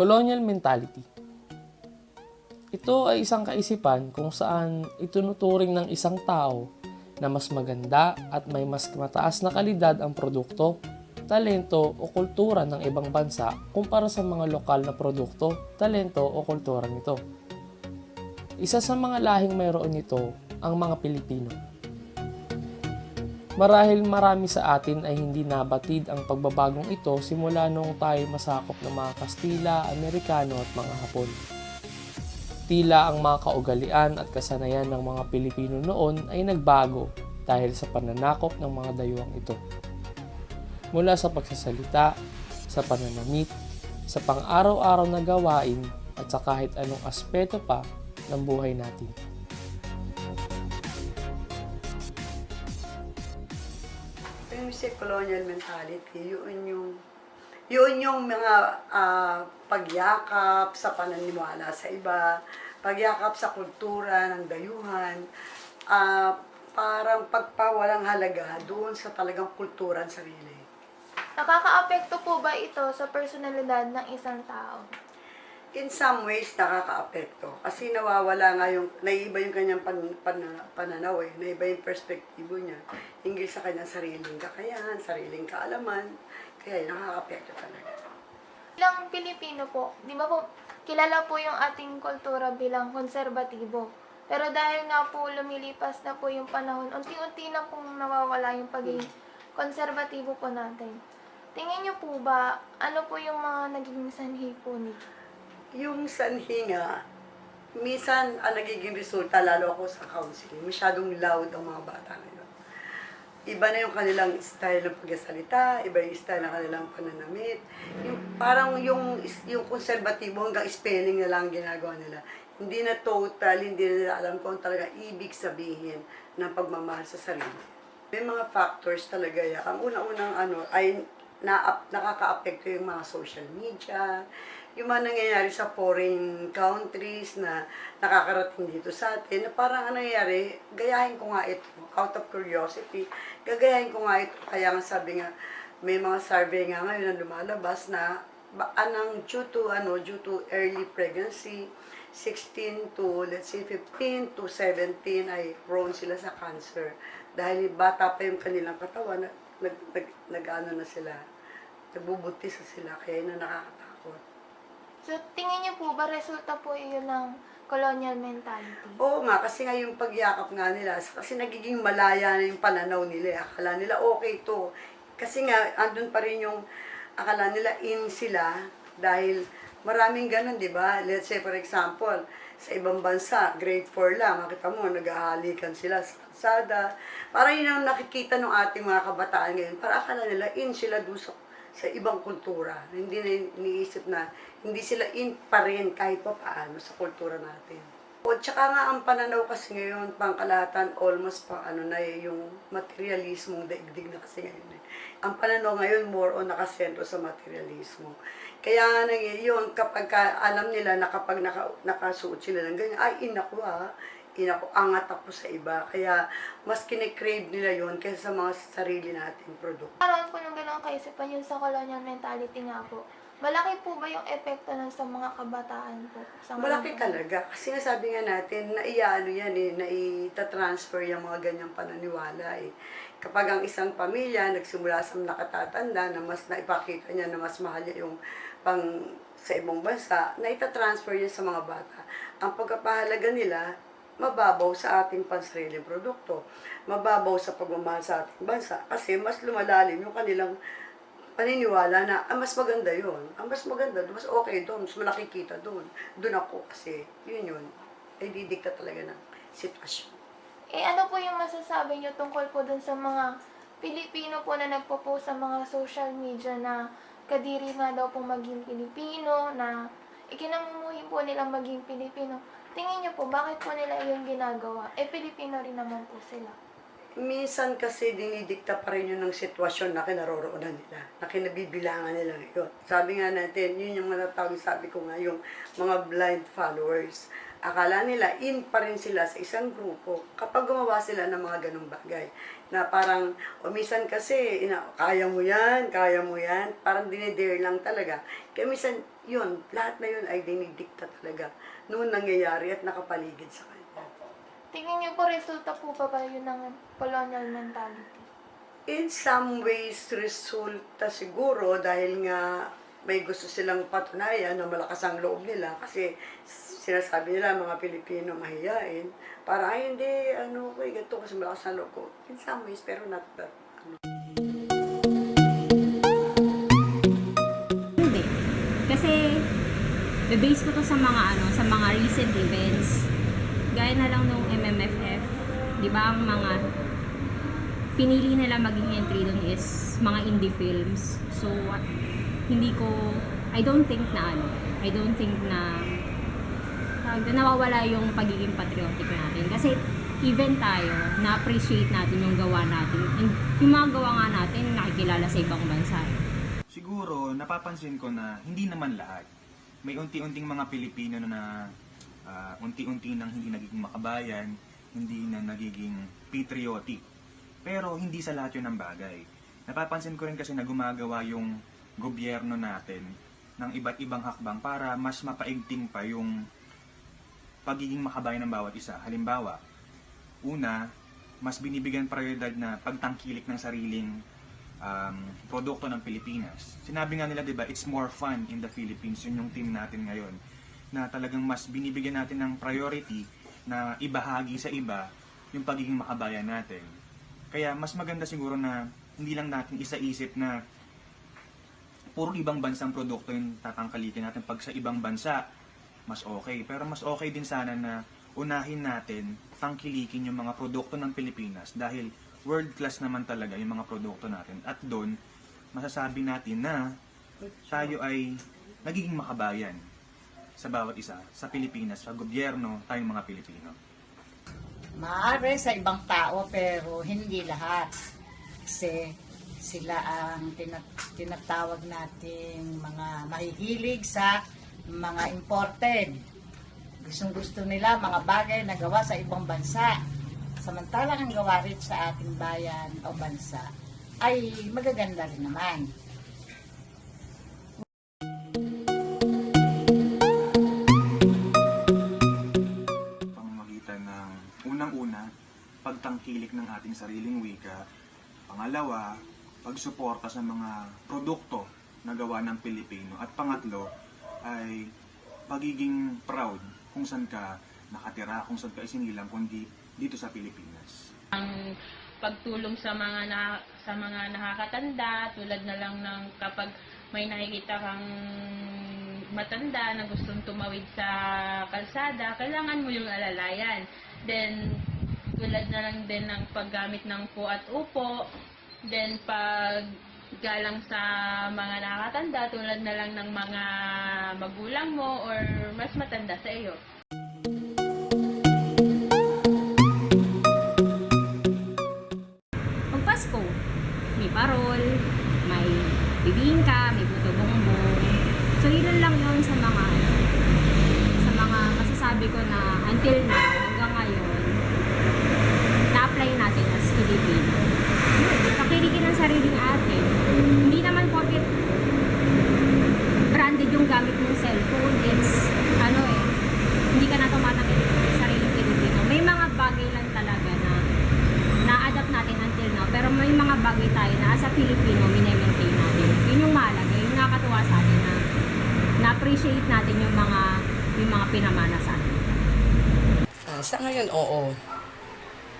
Colonial mentality. Ito ay isang kaisipan kung saan itunuturing ng isang tao na mas maganda at may mas mataas na kalidad ang produkto, talento o kultura ng ibang bansa kumpara sa mga lokal na produkto, talento o kultura nito. Isa sa mga lahing mayroon nito ang mga Pilipino. Marahil marami sa atin ay hindi nabatid ang pagbabagong ito simula noong tayo masakop ng mga Kastila, Amerikano at mga Hapon. Tila ang mga kaugalian at kasanayan ng mga Pilipino noon ay nagbago dahil sa pananakop ng mga dayuhang ito. Mula sa pagsasalita, sa pananamit, sa pang-araw-araw na gawain at sa kahit anong aspeto pa ng buhay natin. Yung si colonial mentality, yun yung yun yung mga ah, pagyakap sa pananiwala sa iba, pagyakap sa kultura ng dayuhan, ah, parang pagpawalang halaga doon sa talagang kultura ng sarili. Nakakaapekto po ba ito sa personalidad ng isang tao? In some ways, nakaka-apekto. Kasi nawawala nga yung, naiiba yung kanyang pan, pan, pananaw eh. Naiba yung perspektibo niya. Hinggil sa kanyang sariling kakayahan, sariling kaalaman. Kaya nakaka-apekto talaga. Bilang Pilipino po, di ba po, kilala po yung ating kultura bilang konserbatibo. Pero dahil nga po lumilipas na po yung panahon, unti-unti na pong nawawala yung pagiging konserbatibo po natin. Tingin niyo po ba, ano po yung mga naging sanhi po nito? Yung sanhi nga, minsan ang nagiging resulta, lalo ako sa counseling, masyadong loud ang mga bata ngayon. Iba na yung kanilang style ng pagsasalita, iba yung style ng kanilang pananamit. Yung, parang yung, yung konserbatibo hanggang spelling na lang ang ginagawa nila. Hindi na total, hindi na nila alam kung talaga ibig sabihin ng pagmamahal sa sarili. May mga factors talaga yan. Ang unang-unang ano ay na nakaka-apekto yung mga social media, yung mga nangyayari sa foreign countries na nakakarating dito sa atin, na parang ang nangyayari, gayahin ko nga ito, out of curiosity, gagayahin ko nga ito. Kaya nga sabi nga, may mga survey nga ngayon na lumalabas na anang due to, ano, due to early pregnancy, 16 to, let's say, 15 to 17 ay prone sila sa cancer. Dahil bata pa yung kanilang katawan, nag, nag, nag, nag-ano na sila, nagbubuntis na sila, kaya na nakakatakot. So, tingin niyo po ba resulta po iyon ng colonial mentality? Oo nga, kasi nga yung pagyakap nga nila, kasi nagiging malaya na yung pananaw nila. eh. Akala nila okay to. Kasi nga, andun pa rin yung akala nila in sila dahil maraming ganun, di ba? Let's say, for example, sa ibang bansa, grade 4 lang, makita mo, naghahalikan sila sa kalsada. Parang yun ang nakikita ng ating mga kabataan ngayon. Para akala nila in sila doon sa, sa ibang kultura. Hindi na iniisip na hindi sila in pa rin kahit pa paano sa kultura natin. O tsaka nga ang pananaw kasi ngayon, pangkalahatan, almost pang ano na eh, yung materialismong daigdig na kasi ngayon eh. Ang pananaw ngayon more on nakasentro sa materialismo. Kaya nga nang yun, kapag ka, alam nila na kapag naka, nakasuot sila ng ganyan, ay inako ah, inako, angat ako sa iba. Kaya mas kinikrave nila yon kaysa sa mga sarili nating produkto. Karoon po ng ganong kaisipan yun sa colonial mentality nga po. Malaki po ba yung epekto nun sa mga kabataan po? Sa Malaki ngayon po? talaga. Kasi nga sabi nga natin, naiano yan eh, naita-transfer yung mga ganyang pananiwala eh. Kapag ang isang pamilya nagsimula sa nakatatanda na mas naipakita niya na mas mahal niya yung pang sa ibang bansa, naita-transfer niya sa mga bata. Ang pagkapahalaga nila, mababaw sa ating pansariling produkto. Mababaw sa pagmamahal sa ating bansa. Kasi mas lumalalim yung kanilang paniniwala na ah, mas maganda yon Ang mas maganda, mas okay doon, mas malaki kita doon. Doon ako kasi, yun yun. Ay didikta talaga ng sitwasyon. Eh ano po yung masasabi niyo tungkol po dun sa mga Pilipino po na nagpo-post sa mga social media na kadiri nga daw pong maging Pilipino, na ikinamumuhi po nilang maging Pilipino. Tingin niyo po, bakit po nila yung ginagawa? Eh, Pilipino rin naman po sila. Minsan kasi dinidikta pa rin yun ng sitwasyon na kinaroroonan nila, na kinabibilangan nila ngayon. Sabi nga natin, yun yung matatawag, sabi ko nga, yung mga blind followers. Akala nila, in pa rin sila sa isang grupo kapag gumawa sila ng mga ganong bagay. Na parang, o minsan kasi, ina, kaya mo yan, kaya mo yan. Parang dinidare lang talaga. Kaya minsan, yun, lahat na yun ay dinidikta talaga. Noon nangyayari at nakapaligid sa kanya. Tingin niyo po, resulta po ba ba yun ng colonial mentality? In some ways, resulta siguro dahil nga may gusto silang patunayan na malakas ang loob nila kasi sinasabi nila mga Pilipino mahiyain. Para ay hindi, ano ko, ganito kasi malakas ang loob ko. In some ways, pero not that. Ano. Hindi. Kasi, base ko to sa mga ano, sa mga recent events. Gaya na lang nung MMFF, di ba ang mga pinili nila maging entry dun is mga indie films. So, what- hindi ko, I don't think na ano, I don't think na doon, nawawala yung pagiging patriotic natin. Kasi even tayo, na-appreciate natin yung gawa natin. And yung mga gawa nga natin, nakikilala sa ibang bansa. Siguro, napapansin ko na hindi naman lahat. May unti-unting mga Pilipino na ah, unti-unti nang hindi nagiging makabayan, hindi na nagiging patriotic. Pero hindi sa lahat yun ang bagay. Napapansin ko rin kasi na gumagawa yung gobyerno natin ng iba't ibang hakbang para mas mapaigting pa yung pagiging makabayan ng bawat isa. Halimbawa, una, mas binibigyan prioridad na pagtangkilik ng sariling um, produkto ng Pilipinas. Sinabi nga nila, di ba, it's more fun in the Philippines, yun yung team natin ngayon, na talagang mas binibigyan natin ng priority na ibahagi sa iba yung pagiging makabayan natin. Kaya mas maganda siguro na hindi lang natin isa-isip na puro ibang bansang produkto yung tatangkalikin natin pag sa ibang bansa mas okay. Pero mas okay din sana na unahin natin tangkilikin yung mga produkto ng Pilipinas dahil world class naman talaga yung mga produkto natin. At doon, masasabi natin na tayo ay nagiging makabayan sa bawat isa, sa Pilipinas, sa gobyerno, tayong mga Pilipino. Maaari sa ibang tao pero hindi lahat. Kasi sila ang tina- tinatawag nating mga mahihilig sa mga imported. Gustong gusto nila mga bagay na gawa sa ibang bansa. Samantalang ang gawa rin sa ating bayan o bansa ay magaganda rin naman. Pagtangkilik ng ating sariling wika. Pangalawa, pagsuporta sa mga produkto na gawa ng Pilipino. At pangatlo, ay pagiging proud kung saan ka nakatira, kung saan ka isinilang, kundi dito sa Pilipinas. ang pagtulong sa mga na, sa mga nakakatanda tulad na lang ng kapag may nakikita kang matanda na gustong tumawid sa kalsada, kailangan mo yung alalayan. Then, tulad na lang din ng paggamit ng po at upo. Then, pag galang sa mga nakakatanda, tulad na lang ng mga magulang mo or mas matanda sa iyo. Sa ngayon, oo.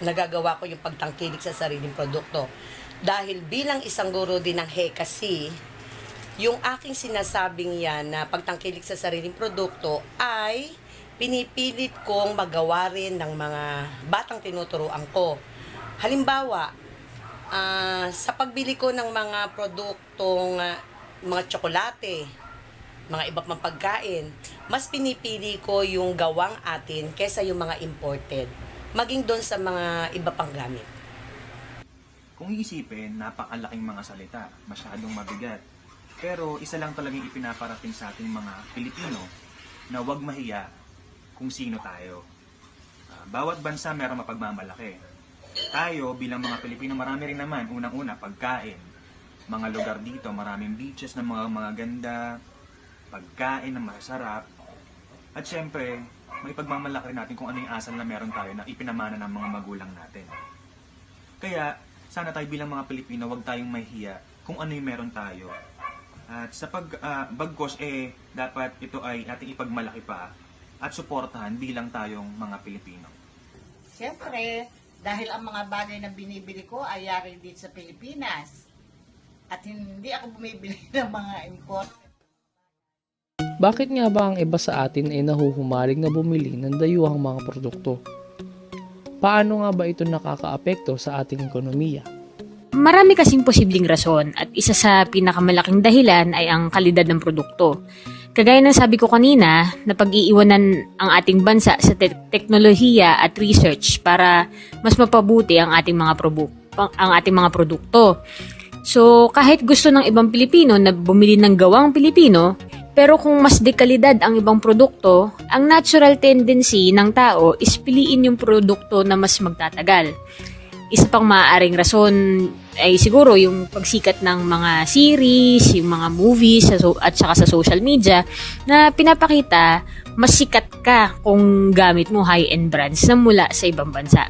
Nagagawa ko yung pagtangkilik sa sariling produkto. Dahil bilang isang guro din ng HECASI, yung aking sinasabing yan na pagtangkilik sa sariling produkto ay pinipilit kong magawa rin ng mga batang tinuturuan ko. Halimbawa, ah, sa pagbili ko ng mga produktong ah, mga tsokolate, mga iba pang pagkain, mas pinipili ko yung gawang atin kesa yung mga imported. Maging doon sa mga iba pang gamit. Kung iisipin, napakalaking mga salita, masyadong mabigat. Pero isa lang talagang ipinaparating sa ating mga Pilipino na huwag mahiya kung sino tayo. Ah, bawat bansa merong mapagmamalaki. tayo bilang mga Pilipino, marami rin naman, unang-una, pagkain. Mga lugar dito, maraming beaches na mga mga ganda, pagkain na masarap. At syempre, may pagmamalaki natin kung ano yung asal na meron tayo na ipinamana ng mga magulang natin. Kaya, sana tayo bilang mga Pilipino, wag tayong mahihiya kung ano yung meron tayo. At sa pag bagkos eh dapat ito ay ating ipagmalaki pa at suportahan bilang tayong mga Pilipino. Siyempre, dahil ang mga bagay na binibili ko ay yari dito sa Pilipinas. At hindi ako bumibili ng mga import. Bakit nga ba ang iba sa atin ay nahuhumaling na bumili ng dayuhang mga produkto? Paano nga ba ito nakakaapekto sa ating ekonomiya? Marami kasing posibleng rason at isa sa pinakamalaking dahilan ay ang kalidad ng produkto. Kagaya ng sabi ko kanina, na pag-iiwanan ang ating bansa sa te- teknolohiya at research para mas mapabuti ang ating mga probu- ang ating mga produkto. So, kahit gusto ng ibang Pilipino na bumili ng gawang Pilipino, pero kung mas dekalidad ang ibang produkto, ang natural tendency ng tao is piliin yung produkto na mas magtatagal isa pang maaaring rason ay siguro yung pagsikat ng mga series, yung mga movies at saka sa social media na pinapakita mas sikat ka kung gamit mo high-end brands na mula sa ibang bansa.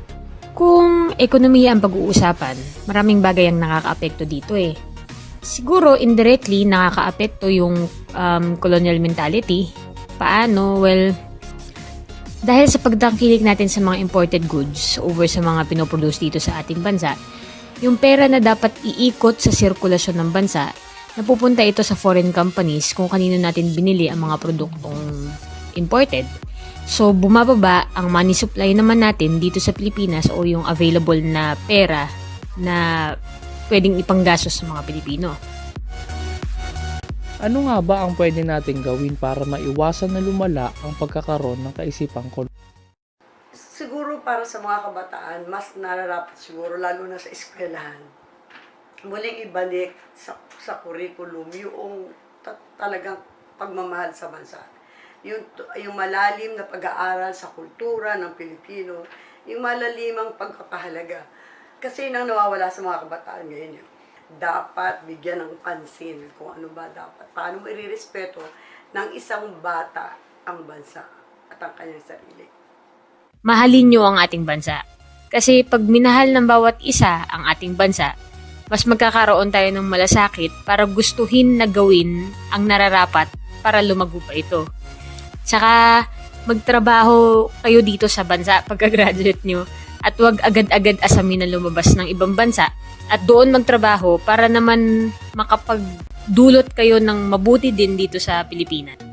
Kung ekonomiya ang pag-uusapan, maraming bagay ang nakakaapekto dito eh. Siguro indirectly nakakaapekto yung um, colonial mentality. Paano? Well, dahil sa pagtangkilik natin sa mga imported goods over sa mga pinoproduce dito sa ating bansa, yung pera na dapat iikot sa sirkulasyon ng bansa, napupunta ito sa foreign companies kung kanino natin binili ang mga produktong imported. So, bumababa ang money supply naman natin dito sa Pilipinas o yung available na pera na pwedeng ipanggastos sa mga Pilipino. Ano nga ba ang pwede nating gawin para maiwasan na lumala ang pagkakaroon ng kaisipang kol- Siguro para sa mga kabataan, mas nararapat siguro, lalo na sa eskwelahan, muling ibalik sa, sa curriculum yung ta- talagang pagmamahal sa bansa. Yung, yung malalim na pag-aaral sa kultura ng Pilipino, yung malalimang pagpapahalaga. Kasi nang nawawala sa mga kabataan ngayon. Dapat bigyan ng pansin kung ano ba dapat. Paano mo irirespeto ng isang bata ang bansa at ang kanyang sarili. mahalin nyo ang ating bansa. Kasi pag minahal ng bawat isa ang ating bansa, mas magkakaroon tayo ng malasakit para gustuhin na gawin ang nararapat para lumago pa ito. Tsaka, magtrabaho kayo dito sa bansa pagka-graduate nyo at huwag agad-agad asamin na lumabas ng ibang bansa at doon magtrabaho para naman makapagdulot kayo ng mabuti din dito sa Pilipinas.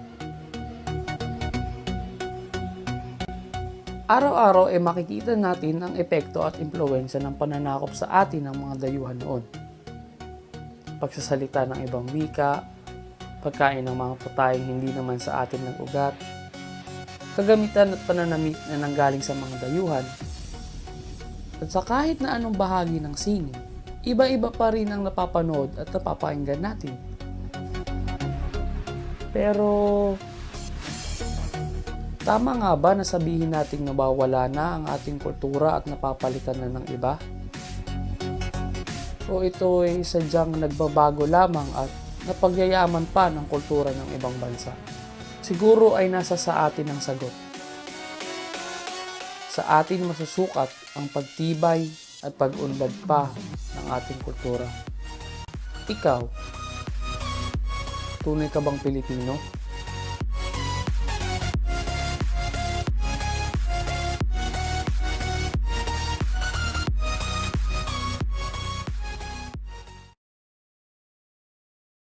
Araw-araw ay makikita natin ang epekto at impluensya ng pananakop sa atin ng mga dayuhan noon. Pagsasalita ng ibang wika, pagkain ng mga putaying hindi naman sa atin ng ugat, kagamitan at pananamit na nanggaling sa mga dayuhan, at sa kahit na anong bahagi ng sini, iba-iba pa rin ang napapanood at napapakinggan natin. Pero Tama nga ba na sabihin nating nawawala na ang ating kultura at napapalitan na ng iba? O ito ay sadyang nagbabago lamang at napagyayaman pa ng kultura ng ibang bansa? Siguro ay nasa sa atin ang sagot. Sa atin masusukat ang pagtibay at pag-unlad pa ng ating kultura. Ikaw, tunay ka bang Pilipino?